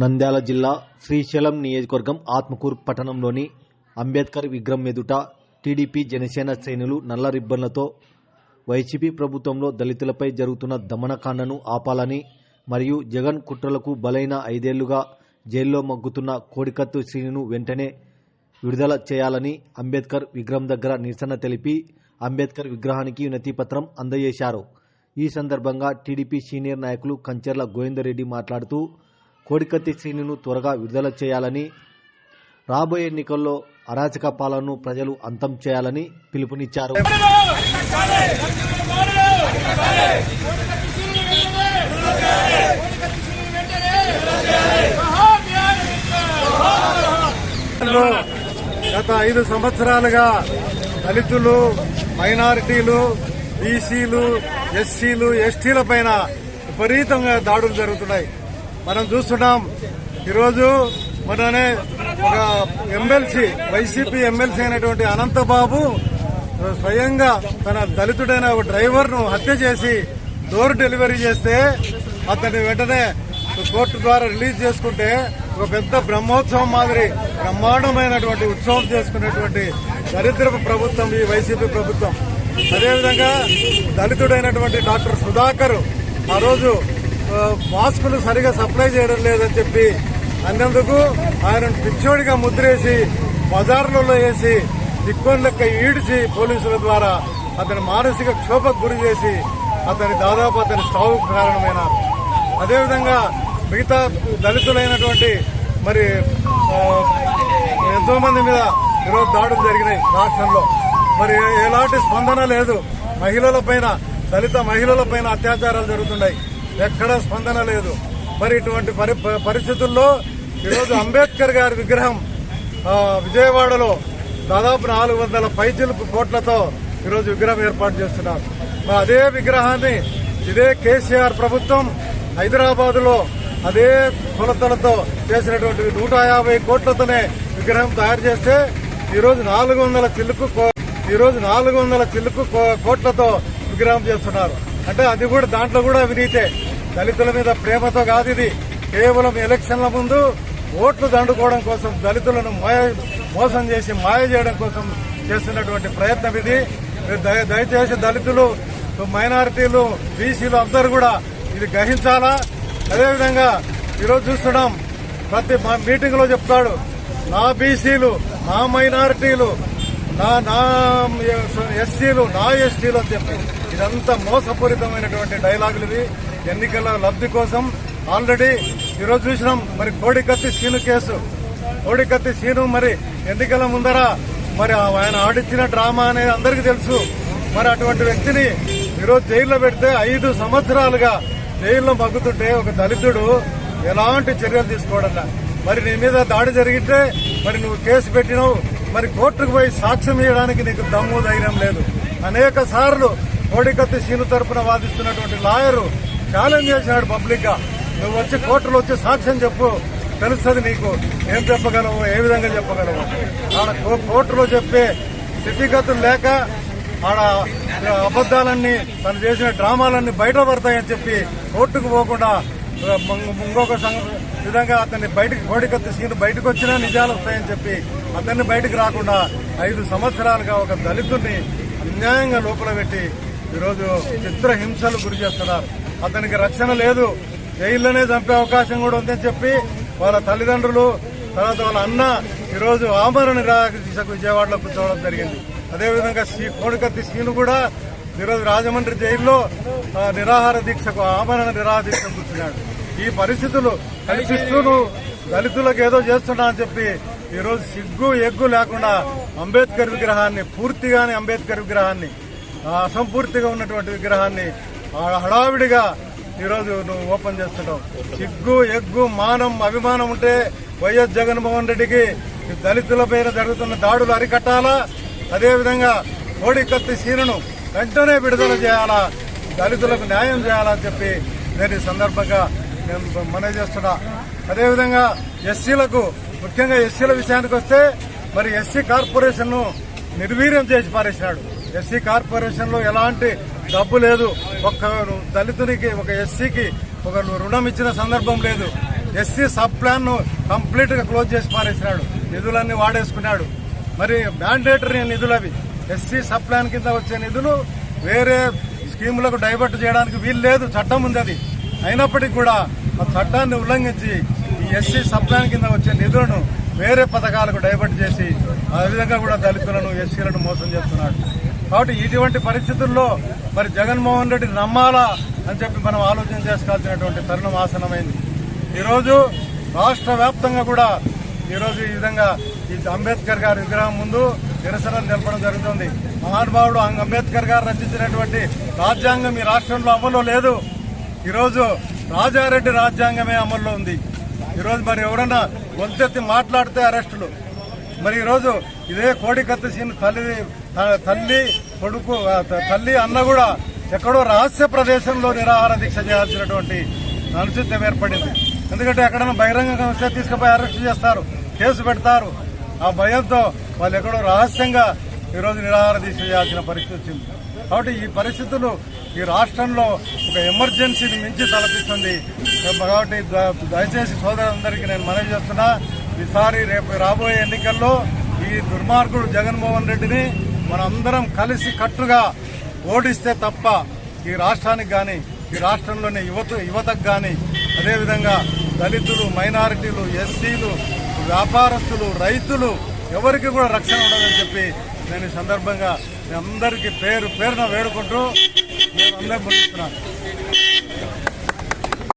నంద్యాల జిల్లా శ్రీశైలం నియోజకవర్గం ఆత్మకూరు పట్టణంలోని అంబేద్కర్ విగ్రహం ఎదుట టీడీపీ జనసేన శ్రేణులు నల్ల రిబ్బన్లతో వైసీపీ ప్రభుత్వంలో దళితులపై జరుగుతున్న దమనకాండను ఆపాలని మరియు జగన్ కుట్రలకు బలైన ఐదేళ్ళుగా జైల్లో మగ్గుతున్న కోడికత్తు శ్రీను వెంటనే విడుదల చేయాలని అంబేద్కర్ విగ్రహం దగ్గర నిరసన తెలిపి అంబేద్కర్ విగ్రహానికి వినతిపత్రం అందజేశారు. ఈ సందర్భంగా టీడీపీ సీనియర్ నాయకులు కంచెర్ల గోవిందరెడ్డి మాట్లాడుతూ కోడికత్తి శ్రీనును త్వరగా విడుదల చేయాలని రాబోయే ఎన్నికల్లో అరాచక పాలనను ప్రజలు అంతం చేయాలని పిలుపునిచ్చారు. గత ఐదు సంవత్సరాలుగా దళితులు మైనారిటీలు బీసీలు ఎస్సీలు ఎస్టీల పైన విపరీతంగా దాడులు జరుగుతున్నాయి. మనం చూస్తున్నాం ఈరోజు మననే ఒక ఎమ్మెల్సీ వైసీపీ ఎమ్మెల్సీ అయినటువంటి అనంతబాబు స్వయంగా తన దళితుడైన ఒక డ్రైవర్ను హత్య చేసి డోర్ డెలివరీ చేస్తే అతన్ని వెంటనే కోర్టు ద్వారా రిలీజ్ చేసుకుంటే ఒక పెద్ద బ్రహ్మోత్సవం మాదిరి బ్రహ్మాండమైనటువంటి ఉత్సవం చేసుకునేటువంటి దరిద్రపు ప్రభుత్వం ఈ వైసీపీ ప్రభుత్వం. అదేవిధంగా దళితుడైనటువంటి డాక్టర్ సుధాకర్ ఆ రోజు మాస్కులు సరిగా సప్లై చేయడం లేదని చెప్పి అన్నందుకు ఆయన పిచ్చోడిగా ముద్రేసి బజార్లలో వేసి దిక్కోని లెక్క ఈడ్చి పోలీసుల ద్వారా అతని మానసిక క్షోభకు గురి చేసి అతని దాదాపు అతని సావుకు కారణమైనారు అదేవిధంగా మిగతా దళితులైనటువంటి మరి ఎంతో మంది మీద ఈరోజు దాడులు జరిగినాయి రాష్ట్రంలో. మరి ఎలాంటి స్పందన లేదు. మహిళల పైన దళిత మహిళల పైన అత్యాచారాలు జరుగుతున్నాయి. ఎక్కడా స్పందన లేదు. మరి ఇటువంటి పరి పరిస్థితుల్లో ఈరోజు అంబేద్కర్ గారి విగ్రహం విజయవాడలో దాదాపు నాలుగు వందల పైచిలుపు కోట్లతో ఈరోజు విగ్రహం ఏర్పాటు చేస్తున్నారు. అదే విగ్రహాన్ని ఇదే కేసీఆర్ ప్రభుత్వం హైదరాబాద్లో అదే కొలతలతో చేసినటువంటి నూట యాభై కోట్లతోనే విగ్రహం తయారు చేస్తే ఈరోజు నాలుగు వందల చిలుకు ఈరోజు నాలుగు వందల చిలుకు కో- కోట్లతో విగ్రహం చేస్తున్నారు. అంటే అది కూడా దాంట్లో కూడా అవినీతే. దళితుల మీద ప్రేమతో కాదు ఇది. కేవలం ఎలక్షన్ల ముందు ఓట్లు దండుకోవడం కోసం దళితులను మాయ- మోసం చేసి మాయ చేయడం కోసం చేస్తున్నటువంటి ప్రయత్నం ఇది. దయ- దయచేసి దళితులు మైనారిటీలు బీసీలు అందరూ కూడా ఇది గ్రహించాలా? అదేవిధంగా ఈరోజు చూస్తున్నాం ప్రతి మా మీటింగ్లో చెప్తాడు నా బీసీలు నా మైనారిటీలు నా నా ఎస్సీలు నా ఎస్టీలు అని చెప్పి. ఇదంతా మోసపూరితమైనటువంటి డైలాగులు ఇవి. ఎన్నికల లబ్ధి కోసం ఆల్రెడీ ఈరోజు చూసినాం. మరి కోడికత్తి సీను కేసు. కోడికత్తి సీను మరి ఎన్నికల ముందర మరి ఆయన ఆడిచ్చిన డ్రామా అనేది అందరికీ తెలుసు. మరి అటువంటి వ్యక్తిని ఈరోజు జైల్లో పెడితే ఐదు సంవత్సరాలుగా జైల్లో మగ్గుతుంటే ఒక దళితుడు ఎలాంటి చర్యలు తీసుకోవడం మరి నీ మీద దాడి జరిగితే మరి నువ్వు కేసు పెట్టినావు. మరి కోర్టుకు పోయి సాక్ష్యం ఇవ్వడానికి నీకు దమ్ము ధైర్యం లేదు. అనేక సార్లు కోడికత్తి సీను తరపున వాదిస్తున్నటువంటి లాయరు ఛాలెంజ్ చేసినాడు పబ్లిక్గా నువ్వు వచ్చి కోర్టులో వచ్చి సాక్ష్యం చెప్పు. తెలుస్తుంది నీకు. ఏం చెప్పగలవు? ఏ విధంగా చెప్పగలవు? ఆడ కో- కోర్టులో చెప్పే స్థితిగతులు లేక ఆడ అబద్దాలన్నీ తను చేసిన డ్రామాలన్నీ బయట పడతాయని చెప్పి కోర్టుకు పోకుండా ఇంకొక- విధంగా అతన్ని బయటకు కోడికత్తి సీను బయటకు వచ్చినా నిజాలు వస్తాయని చెప్పి అతన్ని బయటకు రాకుండా ఐదు సంవత్సరాలుగా ఒక దళితుడిని అన్యాయంగా లోపల పెట్టి ఈరోజు చిత్రహింసలు గురి చేస్తున్నారు. అతనికి రక్షణ లేదు. జైల్లోనే చంపే అవకాశం కూడా ఉందని చెప్పి వాళ్ళ తల్లిదండ్రులు తర్వాత వాళ్ళ అన్న ఈరోజు ఆమరణ నిరాకరించకు విజయవాడలో కూర్చోవడం జరిగింది. అదేవిధంగా శ్రీ కోడికత్తి శ్రీను కూడా ఈరోజు రాజమండ్రి జైల్లో నిరాహార దీక్షకు ఆమరణ నిరాహార దీక్ష కూర్చున్నాడు. ఈ పరిస్థితులు కల్పిస్తూ దళితులకు ఏదో చేస్తున్నా అని చెప్పి ఈరోజు సిగ్గు ఎగ్గు లేకుండా అంబేద్కర్ విగ్రహాన్ని పూర్తిగానే అంబేద్కర్ విగ్రహాన్ని అసంపూర్తిగా ఉన్నటువంటి విగ్రహాన్ని ఆ హడావిడిగా ఈరోజు నువ్వు ఓపెన్ చేస్తున్నావు. సిగ్గు ఎగ్గు మానం అభిమానం ఉంటే వైఎస్ జగన్మోహన్ రెడ్డికి దళితుల పైన జరుగుతున్న దాడులు అరికట్టాలా? అదేవిధంగా కోడికత్తి సీనను సీనును వెంటనే విడుదల చేయాలా? దళితులకు న్యాయం చేయాలని చెప్పి నేను ఈ సందర్భంగా నేను మనవి చేస్తున్నా. అదేవిధంగా ఎస్సీలకు ముఖ్యంగా ఎస్సీల విషయానికి వస్తే మరి ఎస్సీ కార్పొరేషన్ను నిర్వీర్యం చేసి పారేసినాడు. ఎస్సీ కార్పొరేషన్లో ఎలాంటి డబ్బు లేదు. ఒక దళితునికి ఒక ఎస్సీకి ఒక రుణం ఇచ్చిన సందర్భం లేదు. ఎస్సీ సబ్ ప్లాన్ను కంప్లీట్గా క్లోజ్ చేసి పారేసినాడు. నిధులన్నీ వాడేసుకున్నాడు. మరి మ్యాండేటరీ నిధులు అవి ఎస్సీ సబ్ ప్లాన్ కింద వచ్చే నిధులు వేరే స్కీములకు డైవర్ట్ చేయడానికి వీలు లేదు. చట్టం ఉంది అది. అయినప్పటికీ కూడా ఆ చట్టాన్ని ఉల్లంఘించి ఈ ఎస్సీ సబ్ ప్లాన్ కింద వచ్చే నిధులను వేరే పథకాలకు డైవర్ట్ చేసి ఆ విధంగా కూడా దళితులను ఎస్సీలను మోసం చేస్తున్నాడు. కాబట్టి ఇటువంటి పరిస్థితుల్లో మరి జగన్మోహన్ రెడ్డి నమ్మాలా అని చెప్పి మనం ఆలోచన చేసుకోవాల్సినటువంటి తరుణం ఆసనమైంది ఈరోజు రాష్ట్ర వ్యాప్తంగా కూడా ఈరోజు ఈ విధంగా ఈ అంబేద్కర్ గారి విగ్రహం ముందు నిరసనలు తెలపడం జరుగుతుంది. మహానుభావుడు అంబేద్కర్ గారు రచించినటువంటి రాజ్యాంగం ఈ రాష్ట్రంలో అమల్లో లేదు. ఈరోజు రాజారెడ్డి రాజ్యాంగమే అమల్లో ఉంది. ఈరోజు మరి ఎవరన్నా గొంతెత్తి మాట్లాడితే అరెస్టులు. మరి ఈరోజు ఇదే కోడికత్తి సీన్ తల్లి తల్లి కొడుకు తల్లి అన్న కూడా ఎక్కడో రహస్య ప్రదేశంలో నిరాహార దీక్ష చేయాల్సినటువంటి అనుచితం ఏర్పడింది. ఎందుకంటే ఎక్కడైనా బహిరంగంగా వస్తే తీసుకుపోయి అరెస్ట్ చేస్తారు కేసు పెడతారు. ఆ భయంతో వాళ్ళు ఎక్కడో రహస్యంగా ఈరోజు నిరాహార దీక్ష చేయాల్సిన పరిస్థితి వచ్చింది. కాబట్టి ఈ పరిస్థితులు ఈ రాష్ట్రంలో ఒక ఎమర్జెన్సీని మించి తలపిస్తుంది. కాబట్టి ద- దయచేసి సోదరులందరికీ నేను మనవి చేస్తున్నా ఈసారి రేపు రాబోయే ఎన్నికల్లో ఈ దుర్మార్గుడు జగన్మోహన్ రెడ్డిని మనందరం కలిసి కట్టుగా ఓడిస్తే తప్ప ఈ రాష్ట్రానికి కానీ ఈ రాష్ట్రంలోని యువత యువతకు కానీ అదేవిధంగా దళితులు మైనారిటీలు ఎస్సీలు వ్యాపారస్తులు రైతులు ఎవరికి కూడా రక్షణ ఉండదని చెప్పి నేను ఈ సందర్భంగా మీ అందరికీ పేరు పేరున వేడుకుంటూ నేను అందరూ